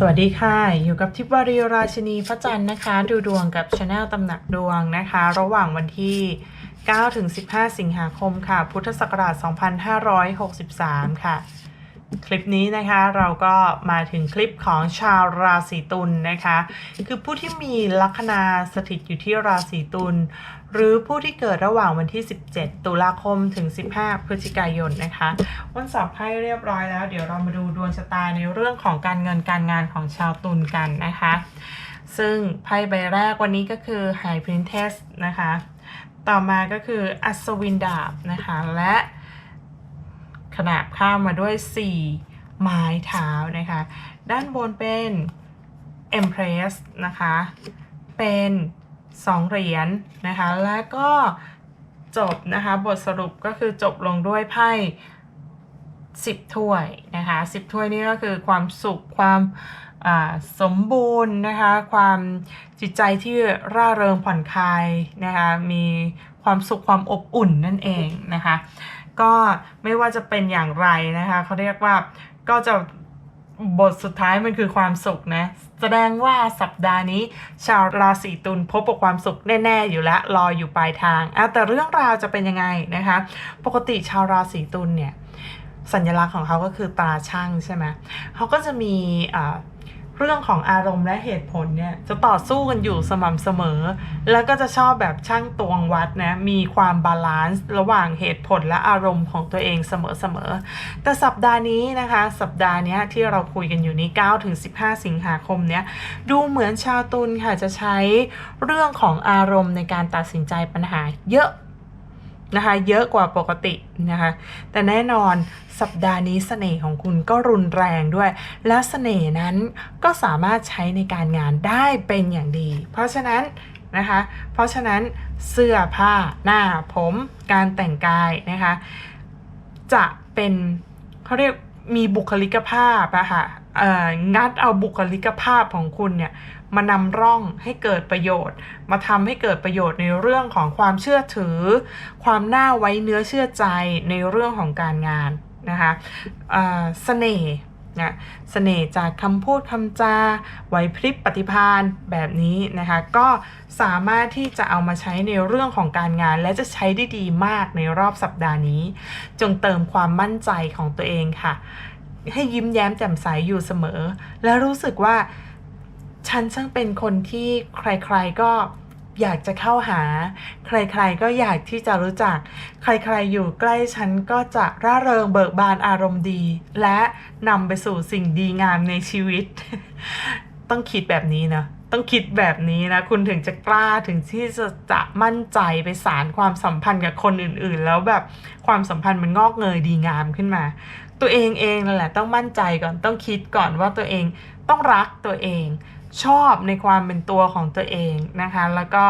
สวัสดีค่ะ อยู่กับทิพย์วารีราชินีพระจันทร์นะคะ ดูดวงกับชาแนลตำหนักดวงนะคะ ระหว่างวันที่ 9 ถึง 15 สิงหาคมค่ะ พุทธศักราช 2563 ค่ะ คลิปนี้นะคะเราก็มาถึงคลิปของชาวราศีตุลนะคะ คือผู้ที่มีลัคนาสถิตอยู่ที่ราศีตุลหรือผู้ที่เกิดระหว่างวันที่ 17 ตุลาคมถึง 15 พฤศจิกายนนะคะวันสับไพ่เรียบร้อยแล้ว เดี๋ยวเรามาดูดวงชะตาในเรื่องของการเงินการงานของชาวตุลกันนะคะ ซึ่งไพ่ใบแรกวันนี้ก็คือ High Princess นะคะ ต่อมาก็คืออัศวินดาบนะคะและ ขนาบข้ามมาด้วย 4 ไม้เท้านะคะ ด้านบนเป็น Empress นะคะ เป็นสองเหรียญนะคะ แล้วก็จบนะคะ บทสรุปก็คือจบลงด้วยไพ่สิบถ้วยนะคะสิบถ้วยนี่ก็คือความสุขความสมบูรณ์นะคะความจิตใจที่ร่าเริงผ่อนคลายนะคะมีความสุขความอบอุ่นนั่นเองนะคะ ก็ไม่ว่าจะเป็นอย่างไรนะคะเขาเรียกว่าก็จะบทสุดท้ายมันคือความสุขนะ แสดงว่าสัปดาห์นี้ ชาวราศีตุลพบกับความสุขแน่ๆอยู่แล้วรออยู่ปลายทางอะแต่เรื่องราวจะเป็นยังไงนะคะ ปกติชาวราศีตุลเนี่ย สัญลักษณ์ของเขาก็คือตราช่างใช่ไหมเขาก็จะมีอ่า เรื่องของอารมณ์และเหตุผลเนี่ยจะต่อสู้กันอยู่สม่ำเสมอ แล้วก็จะชอบแบบช่างตวงวัดนะมีความบาลานซ์ระหว่างเหตุผลและอารมณ์ของตัวเองเสมอๆแต่สัปดาห์นี้นะคะ สัปดาห์นี้ที่เราคุยกันอยู่นี้9ถึง15 สิงหาคมเนี้ยดูเหมือนชาวตุลค่ะจะใช้เรื่องของอารมณ์ในการตัดสินใจปัญหาเยอะ นะคะเยอะกว่าปกตินะคะแต่แน่นอนสัปดาห์นี้เสน่ห์ของคุณก็รุนแรงด้วย และเสน่ห์นั้นก็สามารถใช้ในการงานได้เป็นอย่างดี เพราะฉะนั้นนะคะเพราะฉะนั้นเสื้อผ้าหน้าผมการแต่งกายนะคะจะเป็นเขาเรียกมีบุคลิกภาพอะค่ะเอ่องัดเอาบุคลิกภาพของคุณเนี่ย มานำร่องให้เกิดประโยชน์ มาทำให้เกิดประโยชน์ในเรื่องของความเชื่อถือ ความน่าไว้เนื้อเชื่อใจในเรื่องของการงานนะคะเอ่อเสน่ห์นะเสน่ห์จากคำพูดคำจาไหวพริบปฏิภาณแบบนี้นะคะก็สามารถที่จะเอามาใช้ในเรื่องของการงาน และจะใช้ได้ดีมากในรอบสัปดาห์นี้ จงเติมความมั่นใจของตัวเองค่ะ ให้ยิ้มแย้มแจ่มใสอยู่เสมอ และรู้สึกว่า ฉันช่างเป็นคนที่ใครๆก็อยากจะเข้าหา ใครๆก็อยากที่จะรู้จัก ใครๆอยู่ใกล้ฉันก็จะร่าเริงเบิกบานอารมณ์ดี และนำไปสู่สิ่งดีงามในชีวิต ต้องคิดแบบนี้นะต้องคิดแบบนี้นะ คุณถึงจะกล้าถึงที่จะจะมั่นใจไปสารความสัมพันธ์กับคนอื่นๆ แล้วแบบความสัมพันธ์มันงอกเงยดีงามขึ้นมา ตัวเองเองนั่นแหละต้องมั่นใจก่อนต้องคิดก่อนว่าตัวเองต้องรักตัวเอง ชอบในความเป็นตัวของตัวเองนะคะ แล้วก็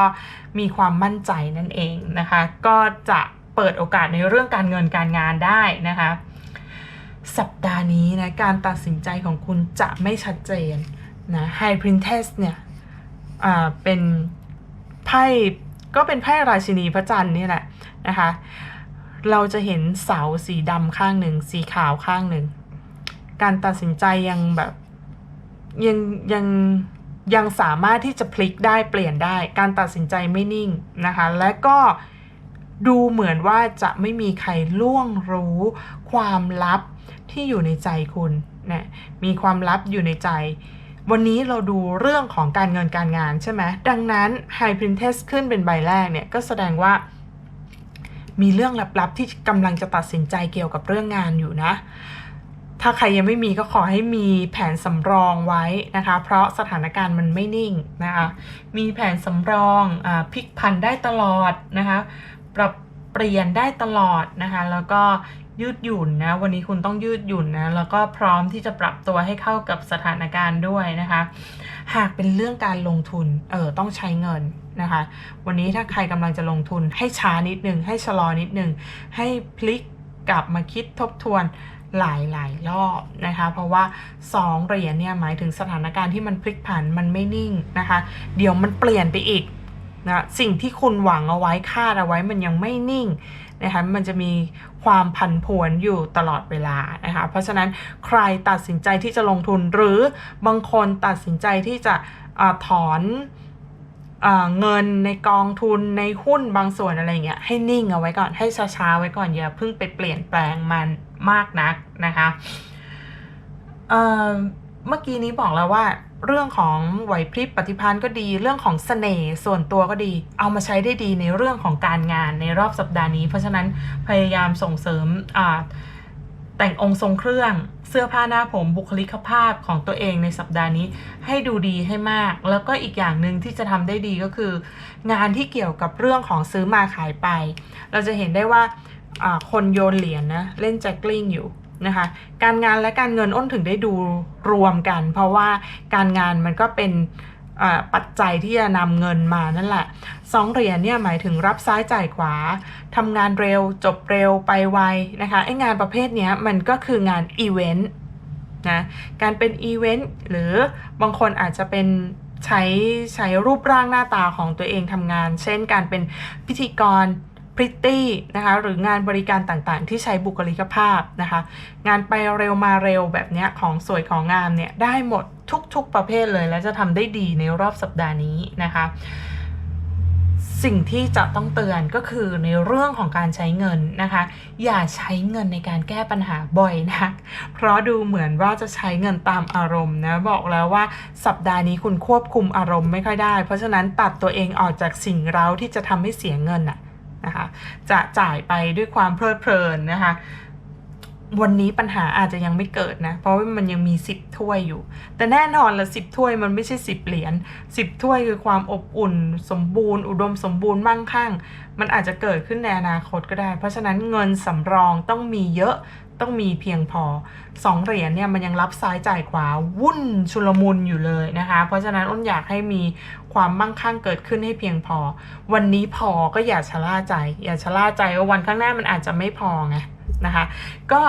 มีความมั่นใจนั่นเองนะคะ ก็จะเปิดโอกาสในเรื่องการเงินการงานได้นะคะ สัปดาห์นี้นะการตัดสินใจของคุณจะไม่ชัดเจนนะ High Princess เนี่ยอ่าเป็นไพ่ก็เป็นไพ่ราชินีพระจันทร์นี่แหละนะคะ เราจะเห็นเสาสีดำข้างหนึ่งสีขาวข้างหนึ่ง การตัดสินใจยังแบบ ยังยังยังสามารถที่จะพลิกได้เปลี่ยนได้ การตัดสินใจไม่นิ่งนะคะ และก็ดูเหมือนว่าจะไม่มีใครล่วงรู้ความลับที่อยู่ในใจคุณนะมีความลับอยู่ในใจ วันนี้เราดูเรื่องของการเงินการงานใช่ไหมดังนั้น High Princess ขึ้นเป็นใบแรกเนี่ย ก็แสดงว่ามีเรื่องลับๆที่กำลังจะตัดสินใจเกี่ยวกับเรื่องงานอยู่นะ ถ้าใครยังไม่มีก็ขอให้มีแผนสำรองไว้นะคะ เพราะสถานการณ์มันไม่นิ่งนะคะ มีแผนสำรองอพลิกพันได้ตลอดนะคะ ปรับเปลี่ยนได้ตลอดนะคะ แล้วก็ยืดหยุ่นนะ วันนี้คุณต้องยืดหยุ่นนะ แล้วก็พร้อมที่จะปรับตัวให้เข้ากับสถานการณ์ด้วยนะคะ หากเป็นเรื่องการลงทุน เออต้องใช้เงินนะคะ วันนี้ถ้าใครกำลังจะลงทุนให้ช้านิดนึง ให้ชะลอนิดนึง ให้พลิกกลับมาคิดทบทวน หลายหลายรอบนะคะ เพราะว่า 2 เหรียญเนี่ยหมายถึงสถานการณ์ที่มันพลิกผันมันไม่นิ่งนะคะ เดี๋ยวมันเปลี่ยนไปอีกนะสิ่งที่คุณหวังเอาไว้คาดเอาไว้มันยังไม่นิ่งนะคะมันจะมีความผันผวนอยู่ตลอดเวลานะคะเพราะฉะนั้นใครตัดสินใจที่จะลงทุนหรือบางคนตัดสินใจที่จะอถอน เงินในกองทุนในหุ้นบางส่วนอะไรเงี้ยให้นิ่งเอาไว้ก่อนให้ช้าๆไว้ก่อนอย่าเพิ่งไปเปลี่ยนแปลงมันมากนักนะคะเเมื่อกี้นี้บอกแล้วว่า เรื่องของไหวพริบปฏิภาณก็ดีเรื่องของเสน่ห์ส่วนตัวก็ดี เอามาใช้ได้ดีในเรื่องของการงานในรอบสัปดาห์นี้ เพราะฉะนั้นพยายามส่งเสริมอ่า แต่งองค์ทรงเครื่อง เสื้อผ้าหน้าผมบุคลิกภาพของตัวเองในสัปดาห์นี้ให้ดูดีให้มาก แล้วก็อีกอย่างหนึ่งที่จะทำได้ดีก็คือ งานที่เกี่ยวกับเรื่องของซื้อมาขายไป เราจะเห็นได้ว่าคนโยนเหรียญนะเล่นแจ็คกลิ้งอยู่นะคะการงานและการเงินอ้นถึงได้ดูรวมกัน เพราะว่าการงานมันก็เป็น ปัจจัยที่จะนำเงินมานั่นแหละสองเหรียญเนี่ยหมายถึงรับซ้ายจ่ายขวาทำงานเร็วจบเร็วไปไวนะคะไอ้งานประเภทนี้มันก็คืองานอีเวนต์นะการเป็นอีเวนต์หรือบางคนอาจจะเป็นใช้ใช้รูปร่างหน้าตาของตัวเองทำงาน เช่นการเป็นพิธีกร พริตตี้นะคะหรืองานบริการต่างๆ ที่ใช้บุคลิกภาพนะคะงานไปเร็วมาเร็วแบบนี้ของสวยของงามเนี่ยได้หมดทุกๆประเภทเลย และจะทำได้ดีในรอบสัปดาห์นี้นะคะสิ่งที่จะต้องเตือนก็คือในเรื่องของการใช้เงินนะคะ อย่าใช้เงินในการแก้ปัญหาบ่อยนะเพราะดูเหมือนว่าจะใช้เงินตามอารมณ์นะบอกแล้วว่าสัปดาห์นี้คุณควบคุมอารมณ์ไม่ค่อยได้ เพราะฉะนั้นตัดตัวเองออกจากสิ่งเร้าที่จะทำให้เสียเงินน่ะ นะคะจะจ่ายไปด้วยความเพลิดเพลินนะคะวันนี้ปัญหาอาจจะยังไม่เกิดนะ เพราะว่ามันยังมี 10 ถ้วยอยู่ แต่แน่นอนละ10ถ้วยมันไม่ใช่ 10 เหรียญ10 ถ้วยคือความอบอุ่น สมบูรณ์ อุดมสมบูรณ์มั่งคั่ง มันอาจจะเกิดขึ้นในอนาคตก็ได้ เพราะฉะนั้นเงินสำรองต้องมีเยอะ ต้องมีเพียงพอสองเหรียญเนี่ยมันยังรับซ้ายจ่ายขวาวุ่นชุลมุนอยู่เลยนะคะ เพราะฉะนั้นอ้นอยากให้มีความมั่งคั่งเกิดขึ้นให้เพียงพอ วันนี้พอก็อย่าชะล่าใจ อย่าชะล่าใจว่าวันข้างหน้ามันอาจจะไม่พอไงนะคะ ก็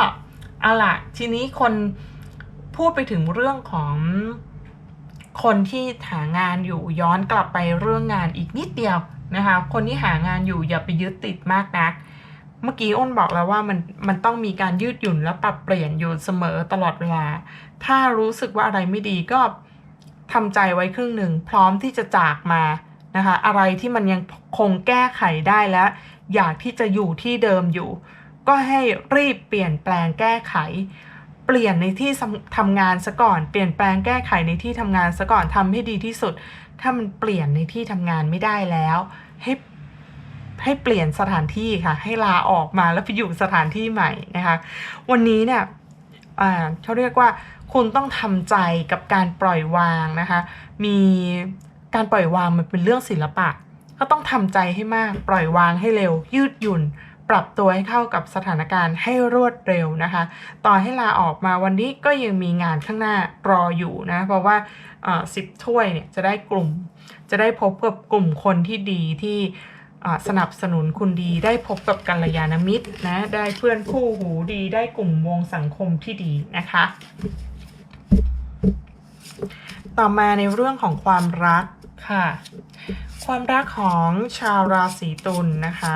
เอาละทีนี้คนพูดไปถึงเรื่องของคนที่หางานอยู่ย้อนกลับไปเรื่องงานอีกนิดเดียวนะคะ คนที่หางานอยู่อย่าไปยึดติดมากนัก เมื่อกี้อ้นบอกแล้วว่ามันมันต้องมีการยืดหยุ่นและปรับเปลี่ยนอยู่เสมอตลอดเวลา ถ้ารู้สึกว่าอะไรไม่ดีก็ทำใจไว้ครึ่งหนึ่ง พร้อมที่จะจากมานะคะอะไรที่มันยังคงแก้ไขได้และ อยากที่จะอยู่ที่เดิมอยู่ ก็ให้รีบเปลี่ยนแปลงแก้ไข เปลี่ยนในที่ทำงานซะก่อน เปลี่ยนแปลงแก้ไขในที่ทำงานซะก่อนทำให้ดีที่สุด ถ้ามันเปลี่ยนในที่ทำงานไม่ได้แล้ว ให้ ให้เปลี่ยนสถานที่ค่ะ ให้ลาออกมาแล้วไปอยู่สถานที่ใหม่นะคะ วันนี้เนี่ยอ่าเขาเรียกว่าคุณต้องทำใจกับการปล่อยวางนะคะ มีการปล่อยวางมันเป็นเรื่องศิลปะ ก็ต้องทำใจให้มากปล่อยวางให้เร็ว ยืดหยุ่น ปรับตัวให้เข้ากับสถานการณ์ให้รวดเร็วนะคะ ต่อให้ลาออกมาวันนี้ก็ยังมีงานข้างหน้ารออยู่นะ เพราะว่าสิบถ้วยเนี่ยจะได้กลุ่ม จะได้พบกับกลุ่มคนที่ดีที่ สนับสนุนคุณดีได้พบกับกัลยาณมิตรนะ ได้เพื่อนคู่หูดีได้กลุ่มวงสังคมที่ดีนะคะ ต่อมาในเรื่องของความรักค่ะ ความรักของชาวราศีตุลนะคะ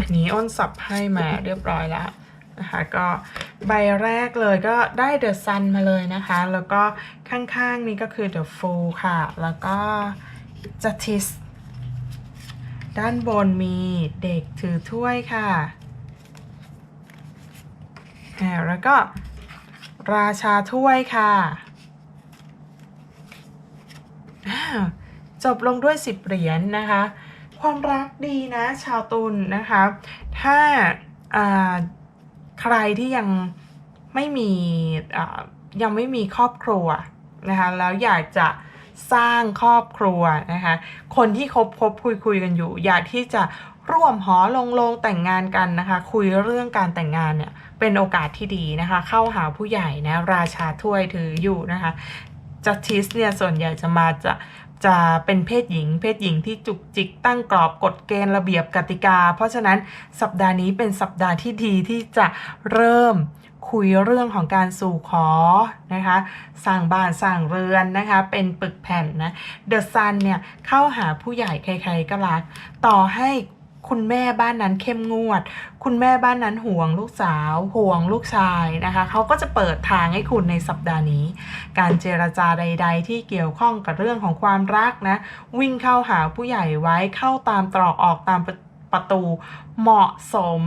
อันนี้อ้นสับให้มาเรียบร้อยแล้วนะคะก็ใบแรกเลยก็ได้เดอะซันมาเลยนะคะ แล้วก็ข้างๆนี้ก็คือ The Fool ค่ะ แล้วก็ Justice ด้านบนมีเด็กถือถ้วยค่ะแล้วก็ราชาถ้วยค่ะ จบลงด้วย10เหรียญนะคะ ความรักดีนะชาวตุลนะคะ ถ้าาใครที่ยังไม่มียังไม่มีครอบครัวนะคะ แล้วอยากจะ สร้างครอบครัวนะคะ คนที่คบคบคุยคุยกันอยู่ อยากที่จะร่วมหอลงลงแต่งงานกันนะคะ คุยเรื่องการแต่งงานเนี่ยเป็นโอกาสที่ดีนะคะ เข้าหาผู้ใหญ่นะราชาถ้วยถืออยู่นะคะจัสติสเนี่ยส่วนใหญ่จะมาจะจะเป็นเพศหญิง เพศหญิงที่จุกจิกตั้งกรอบกฎเกณฑ์ระเบียบกติกา เพราะฉะนั้นสัปดาห์นี้เป็นสัปดาห์ที่ดีที่จะเริ่ม คุยเรื่องของการสู่ขอนะคะสร้างบ้านสร้างเรือนนะคะเป็นปึกแผ่นนะเดอะซันเนี่ยเข้าหาผู้ใหญ่ใครๆก็รัก ต่อให้คุณแม่บ้านนั้นเข้มงวด คุณแม่บ้านนั้นห่วงลูกสาว ห่วงลูกชายนะคะ เขาก็จะเปิดทางให้คุณในสัปดาห์นี้ การเจรจาใด ๆ ที่เกี่ยวข้องกับเรื่องของความรักนะ วิ่งเข้าหาผู้ใหญ่ไว้เข้าตามตรอกออกตามประ ประตูเหมาะสม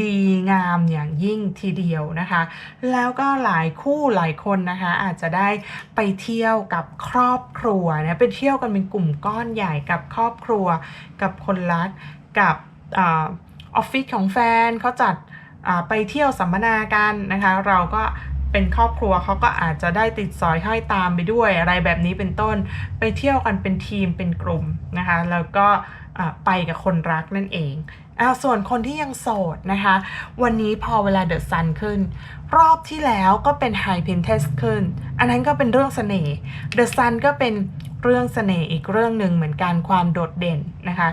ดีงามอย่างยิ่งทีเดียวนะคะ แล้วก็หลายคู่หลายคนนะคะ อาจจะได้ไปเที่ยวกับครอบครัวนะไปเที่ยวกันเป็นกลุ่มก้อนใหญ่กับครอบครัว กับคนรักกับออฟฟิศของแฟนเขาจัดไปเที่ยวสัมมนากันนะคะ เราก็เป็นครอบครัวเขาก็อาจจะได้ติดสอยห้อยตามไปด้วยอะไรแบบนี้เป็นต้นไปเที่ยวกันเป็นทีมเป็นกลุ่มนะคะ แล้วก็ ไปกับคนรักนั่นเองอาส่วนคนที่ยังโสดนะคะ วันนี้พอเวลาเดอะซันขึ้น รอบที่แล้วก็เป็นไฮเพนเทสขึ้น อันนั้นก็เป็นเรื่องเสน่ห์เดอะซันก็เป็นเรื่องเสน่ห์อีกเรื่องหนึ่งเหมือนกันความโดดเด่นนะคะ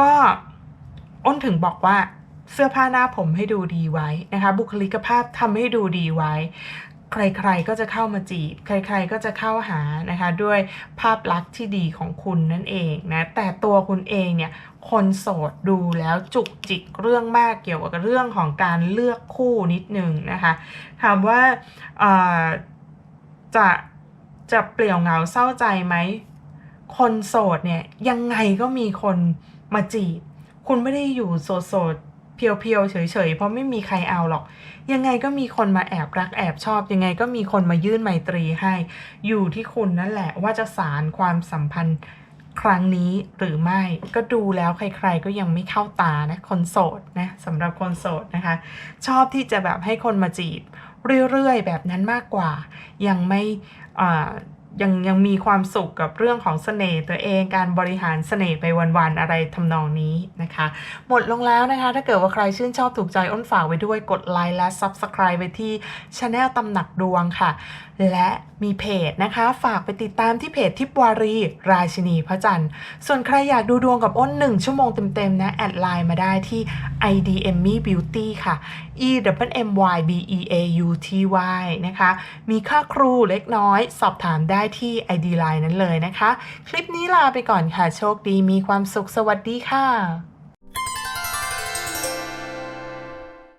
ก็อ้นถึงบอกว่าเสื้อผ้าหน้าผมให้ดูดีไว้นะคะ บุคลิกภาพทำให้ดูดีไว้ ใครๆก็จะเข้ามาจีบ ใครๆก็จะเข้าหานะคะด้วยภาพลักษณ์ที่ดีของคุณนั่นเองนะแต่ตัวคุณเองเนี่ยคนโสดดูแล้วจุกจิกเรื่องมากเกี่ยวกับเรื่องของการเลือกคู่นิดนึงนะคะถามว่าจะจะเปลี่ยวเหงาเศร้าใจไหมคนโสดเนี่ยยังไงก็มีคนมาจีบ คุณไม่ได้อยู่โสดโสดๆ เพียวๆเฉยๆเพราะไม่มีใครเอาหรอก ยังไงก็มีคนมาแอบรักแอบชอบ ยังไงก็มีคนมายื่นไมตรีให้ อยู่ที่คุณนั่นแหละว่าจะสารความสัมพันธ์ครั้งนี้หรือไม่ก็ดูแล้วใคร ๆ ก็ยังไม่เข้าตานะคนโสดนะสำหรับคนโสดนะคะ ชอบที่จะแบบให้คนมาจีบ เรื่อยๆ แบบนั้นมากกว่า ยังไม่อ่า ยังยังมีความสุขกับเรื่องของเสน่ห์ตัวเองการบริหารเสน่ห์ไปวันๆอะไรทำนองนี้นะคะ หมดลงแล้วนะคะ ถ้าเกิดว่าใครชื่นชอบถูกใจอ้นฝากไว้ด้วยกดไลค์และ Subscribe ไว้ที่ช anel ตำหนักดวงค่ะ และ มีเพจนะคะ ฝากไปติดตามที่เพจทิพวารี ราชินีพระจันทร์ ส่วนใครอยากดูดวงกับอ้น1ชั่วโมงเต็มๆนะ แอดไลน์มาได้ที่ idmmybeauty ค่ะ E W M Y B E A U T Y นะคะ มีค่าครูเล็กน้อย สอบถามได้ที่ ID Line นั้นเลยนะคะ คลิปนี้ลาไปก่อนค่ะ โชคดีมีความสุขสวัสดีค่ะ